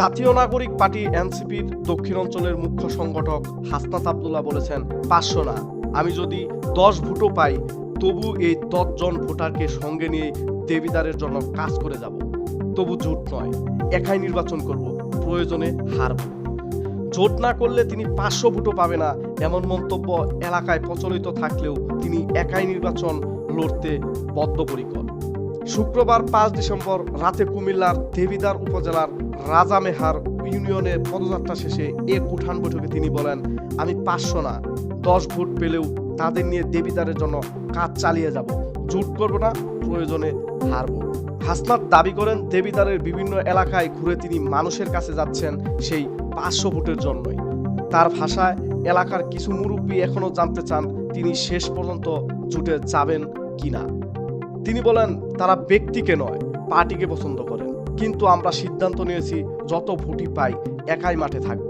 জাতীয় নাগরিক পার্টি এনসিপির দক্ষিণ অঞ্চলের মুখ্য সংগঠক হাসনাত আবদুল্লাহ বলেছেন, পাঁচশো না। আমি যদি দশ ভোটও পাই, তবু এই দশজন ভোটারকে সঙ্গে নিয়ে দেবিদারের জন্য কাজ করে যাব। তবু জোট নয়, একাই নির্বাচন করব, প্রয়োজনে হারব জোট না করলে তিনি পাঁচশো ভোটও পাবে না, এমন মন্তব্য এলাকায় প্রচলিত থাকলেও তিনি একাই নির্বাচন লড়তে বদ্ধপরিকর। শুক্রবার পাঁচ ডিসেম্বর রাতে কুমিল্লার দেবিদার উপজেলার রাজামেহার ইউনিয়নের পদযাত্রা শেষে এক উঠান বৈঠকে তিনি বলেন, আমি পাঁচশো না, দশ ভোট পেলেও তাদের নিয়ে দেবিদারের জন্য কাজ চালিয়ে যাব। জুট করব না, প্রয়োজনে হারব। হাসনাত দাবি করেন দেবিদারের বিভিন্ন এলাকায় ঘুরে তিনি মানুষের কাছে যাচ্ছেন সেই পাঁচশো ভোটের জন্যই। তার ভাষায়, এলাকার কিছু মুরব্বী এখনও জানতে চান তিনি শেষ পর্যন্ত জুটে যাবেন কিনা। তিনি বলেন, তারা ব্যক্তিকে নয়, পার্টিকে পছন্দ করেন। কিন্তু আমরা সিদ্ধান্ত নিয়েছি, যত ভোটই পাই, একাই মাঠে থাকব।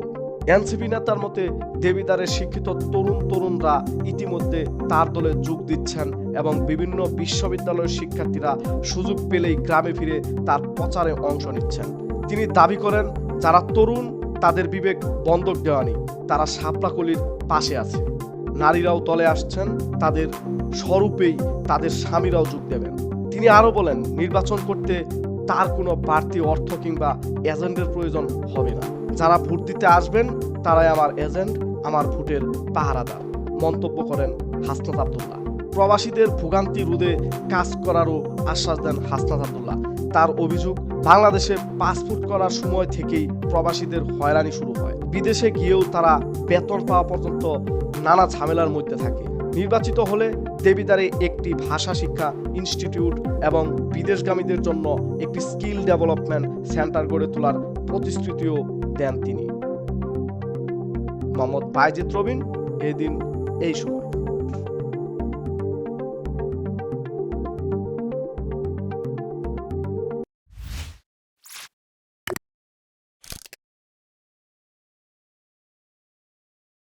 এনসিপি নেতার মতে, দেবিদারের শিক্ষিত তরুণ তরুণরা ইতিমধ্যে তার দলে যোগ দিচ্ছেন এবং বিভিন্ন বিশ্ববিদ্যালয়ের শিক্ষার্থীরা সুযোগ পেলেই গ্রামে ফিরে তার প্রচারে অংশ নিচ্ছেন। তিনি দাবি করেন, যারা তরুণ, তাদের বিবেক বন্ধক দেওয়ানি তারা শাপলাকলির পাশে আছে। নারীরাও দলে আসছেন, তাদের স্বরূপেই তাদের স্বামীরাও যোগ দেবেন। তিনি আরও বলেন, নির্বাচন করতে তার কোনো বাড়তি অর্থ কিংবা এজেন্টের প্রয়োজন হবে না। যারা ভোট দিতে আসবেন, তারাই আমার এজেন্ট, আমার ভোটের পাহারাদার, মন্তব্য করেন হাসনাত আবদুল্লাহ। প্রবাসীদের ভোগান্তি রোধে কাজ করারও আশ্বাস দেন হাসনাত আবদুল্লাহ। তার অভিযোগ, বাংলাদেশে পাসপোর্ট করার সময় থেকেই প্রবাসীদের হয়রানি শুরু হয়। বিদেশে গিয়েও তারা বেতন পাওয়া পর্যন্ত নানা ঝামেলার মধ্যে থাকে। নির্বাচিত হলে দেবিদারে একটি ভাষা শিক্ষা ইনস্টিটিউট এবং বিদেশগামীদের জন্য একটি স্কিল ডেভেলপমেন্ট সেন্টার গড়ে তোলার প্রতিশ্রুতিও দেন তিনি। মোহাম্মদ বাইজিৎ রবিন, এদিন দিন এই সময়।